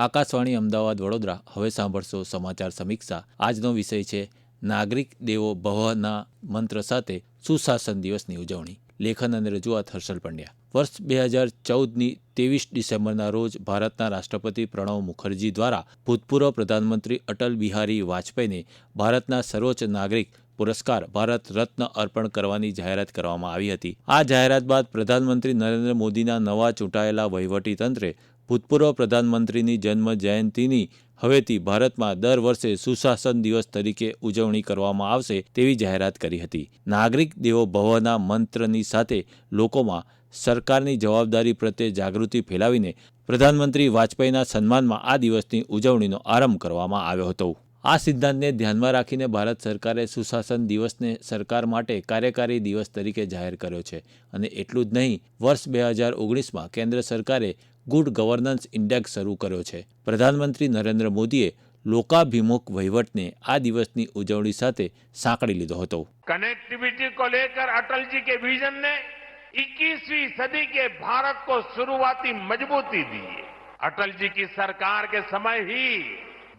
આકાશવાણી અમદાવાદ વડોદરા. હવે સાંભળશો સમાચાર સમીક્ષા. આજનો વિષય છે, નાગરિક દેવો ભવના મંત્ર સાથે સુશાસન દિવસની ઉજવણી. લેખન અને રજૂઆત હર્ષલ પંડ્યા. વર્ષ બે હજાર ચૌદની ત્રેવીસ ડિસેમ્બરના રોજ ભારતના રાષ્ટ્રપતિ પ્રણવ મુખર્જી દ્વારા ભૂતપૂર્વ પ્રધાનમંત્રી અટલ બિહારી વાજપેયીને ભારતના સર્વોચ્ચ નાગરિક પુરસ્કાર ભારત રત્ન અર્પણ કરવાની જાહેરાત કરવામાં આવી હતી. આ જાહેરાત બાદ પ્રધાનમંત્રી નરેન્દ્ર મોદીના નવા ચૂંટાયેલા વહીવટીતંત્રે ભૂતપૂર્વ પ્રધાનમંત્રીની જન્મ જયંતિની હવેથી ભારતમાં દર વર્ષે સુશાસન દિવસ તરીકે ઉજવણી કરવામાં આવશે તેવી જાહેરાત કરી હતી. નાગરિક દેવો ભવના મંત્રની સાથે લોકોમાં સરકારની જવાબદારી પ્રત્યે જાગૃતિ ફેલાવીને પ્રધાનમંત્રી વાજપેયીના સન્માનમાં આ દિવસની ઉજવણીનો આરંભ કરવામાં આવ્યો હતો. આ સિદ્ધાંતને ધ્યાનમાં રાખીને ભારત સરકારે સુશાસન દિવસને સરકાર માટે કાર્યકારી દિવસ તરીકે જાહેર કર્યો છે અને એટલું જ નહીં વર્ષ બે હજાર ઓગણીસમાં કેન્દ્ર સરકારે ગુડ ગવર્નન્સ ઇન્ડેક્સ શરૂ કર્યો છે પ્રધાનમંત્રી નરેન્દ્ર મોદીએ લોકાભિમુખ વહીવટને આ દિવસની ઉજવણી સાથે સાંકળી લીધો હતો कनेक्टिविटी को लेकर अटल जी के विजन ने 21वीं सदी के भारत को शुरुआती मजबूती दी अटल जी की सरकार के समय ही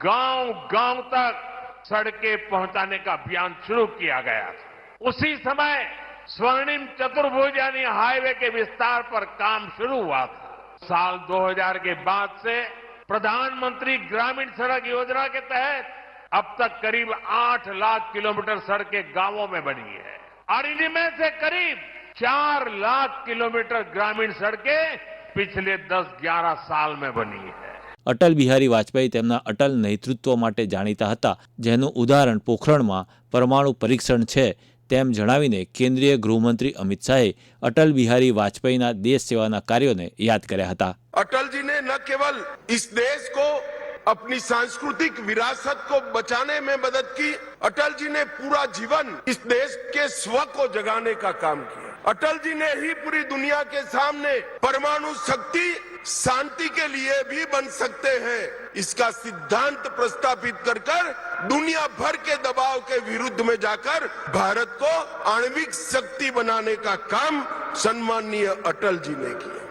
गाँव गाँव तक सड़कें पहुँचाने का अभियान शुरू किया गया था। उसी समय स्वर्णिम चतुर्भुज यानी हाईवे के विस्तार पर काम शुरू हुआ था। साल 2000 के बाद से प्रधानमंत्री ग्रामीण सड़क योजना के तहत अब तक करीब आठ लाख किलोमीटर सड़कें गाँवों में बनी है। और इनमें से करीब चार लाख किलोमीटर ग्रामीण सड़कें पिछले 10-11 साल में बनी है। અટલ બિહારી વાજપેયી તેમના અટલ નેતૃત્વ માટે જાણીતા હતા જેનું ઉદાહરણ પોખરણમાં પરમાણુ પરીક્ષણ છે તેમ જણાવીને કેન્દ્રીય ગૃહમંત્રી અમિત શાહે અટલ બિહારી વાજપેયીના દેશ સેવાના કાર્યોને યાદ કર્યા હતા अटल जी ने न केवल इस देश को अपनी सांस्कृतिक विरासत को बचाने में मदद की अटल जी ने पूरा जीवन इस देश के स्व को जगाने का काम किया अटल जी ने ही पूरी दुनिया के सामने परमाणु शक्ति शांति के लिए भी बन सकते हैं इसका सिद्धांत प्रस्तापित कर कर दुनिया भर के दबाव के विरुद्ध में जाकर भारत को आणविक शक्ति बनाने का काम सम्माननीय अटल जी ने किया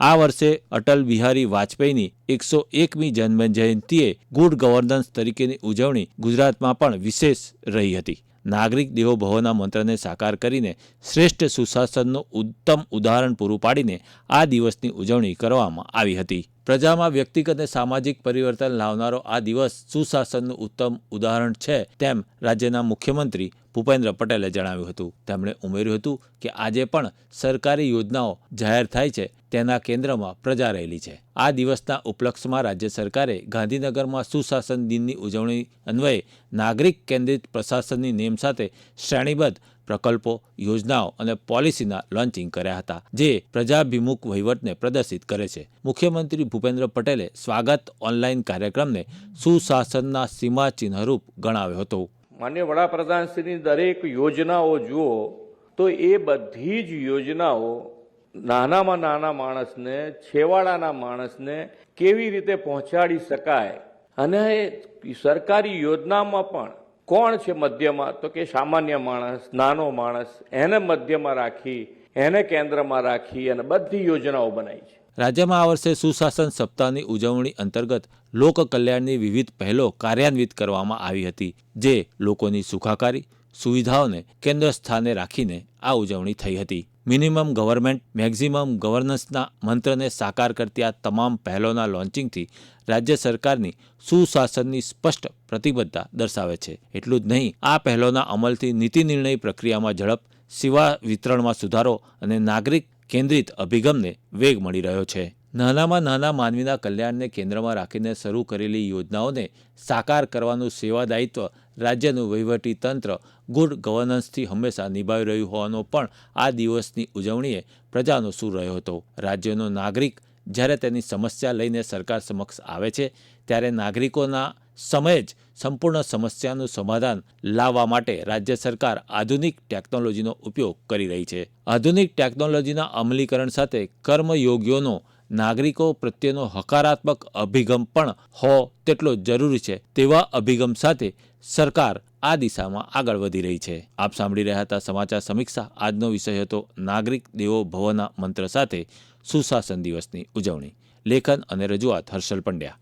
આ વર્ષે અટલ બિહારી વાજપેયીની એકસો એકમી જન્મ જયંતિએ ગુડ ગવર્નન્સ તરીકેની ઉજવણી ગુજરાતમાં પણ વિશેષ રહી હતી નાગરિક દેવો ભવોના મંત્રને સાકાર કરીને શ્રેષ્ઠ સુશાસનનું ઉત્તમ ઉદાહરણ પૂરું પાડીને આ દિવસની ઉજવણી કરવામાં આવી હતી. પ્રજામાં વ્યક્તિગત અને સામાજિક પરિવર્તન લાવનારો આ દિવસ સુશાસનનું ઉત્તમ ઉદાહરણ છે તેમ રાજ્યના મુખ્યમંત્રી ભૂપેન્દ્ર પટેલે જણાવ્યું હતું. તેમણે ઉમેર્યું હતું કે આજે પણ સરકારી યોજનાઓ જાહેર થાય છે, તેના કેન્દ્રમાં પ્રજા રહેલી છે. આ દિવસના ઉપલક્ષમાં રાજ્ય સરકારે ગાંધીનગરમાં સુશાસન દિનની ઉજવણી અન્વયે નાગરિક કેન્દ્રિત પ્રશાસનની નેમ સાથે શ્રેણીબદ્ધ પ્રકલ્પો, યોજનાઓ અને પોલિસીના લોન્ચિંગ કર્યા હતા, જે પ્રજાભિમુખ વહીવટને પ્રદર્શિત કરે છે. મુખ્યમંત્રી ભૂપેન્દ્ર પટેલે સ્વાગત ઓનલાઈન કાર્યક્રમને સુશાસનના સીમાચિહ્નરૂપ ગણાવ્યો હતો. માન્ય વડાપ્રધાનશ્રીની દરેક યોજનાઓ જુઓ, તો એ બધી જ યોજનાઓ નાનામાં નાના માણસને, છેવાડાના માણસને કેવી રીતે પહોંચાડી શકાય? અને સરકારી યોજનામાં પણ કોણ છે મધ્યમાં? તો કે સામાન્ય માણસ, નાનો માણસ, એને મધ્યમાં રાખી, એને કેન્દ્રમાં રાખી અને બધી યોજનાઓ બનાવી છે. રાજ્યમાં આ વર્ષે સુશાસન સપ્તાહની ઉજવણી અંતર્ગત લોક કલ્યાણની વિવિધ પહેલો કાર્યાન્વિત કરવામાં આવી હતી, જે લોકોની સુખાકારી, સુવિધાઓને કેન્દ્ર સ્થાને રાખીને આ ઉજવણી થઈ હતી. મિનિમમ ગવર્મેન્ટ, મેક્ઝિમમ ગવર્નન્સના મંત્રને સાકાર કરતી આ તમામ પહેલોના લોન્ચિંગથી રાજ્ય સરકારની સુશાસનની સ્પષ્ટ પ્રતિબદ્ધતા દર્શાવે છે. એટલું જ નહીં, આ પહેલોના અમલથી નીતિ નિર્ણય પ્રક્રિયામાં ઝડપ, સેવા વિતરણમાં સુધારો અને નાગરિક કેન્દ્રિત અભિગમને વેગ મળી રહ્યો છે. નાનામાં નાના માનવીના કલ્યાણને કેન્દ્રમાં રાખીને શરૂ કરેલી યોજનાઓને સાકાર કરવાનું સેવાદાયિત્વ રાજ્યનું વહીવટી તંત્ર ગુડ ગવર્નન્સથી હંમેશા નિભાવી રહ્યું હોવાનો પણ આ દિવસની ઉજવણીએ પ્રજાનો સૂર રહ્યો હતો. રાજ્યનો નાગરિક જ્યારે તેની સમસ્યા લઈને સરકાર સમક્ષ આવે છે, ત્યારે નાગરિકોના સમયે જ સંપૂર્ણ સમસ્યાનું સમાધાન લાવવા માટે રાજ્ય સરકાર આધુનિક ટેકનોલોજીનો ઉપયોગ કરી રહી છે. આધુનિક ટેકનોલોજીના અમલીકરણ સાથે કર્મયોગીઓનો, નાગરિકો પ્રત્યેનો હકારાત્મક અભિગમ પણ હો તેટલો જરૂરી છે તેવા અભિગમ સાથે સરકાર આ દિશામાં આગળ વધી રહી છે. આપ સાંભળી રહ્યા હતા સમાચાર સમીક્ષા. આજનો વિષય હતો નાગરિક દેવો ભવના મંત્ર સાથે સુશાસન દિવસની ઉજવણી. લેખન અને રજૂઆત હર્ષલ પંડ્યા.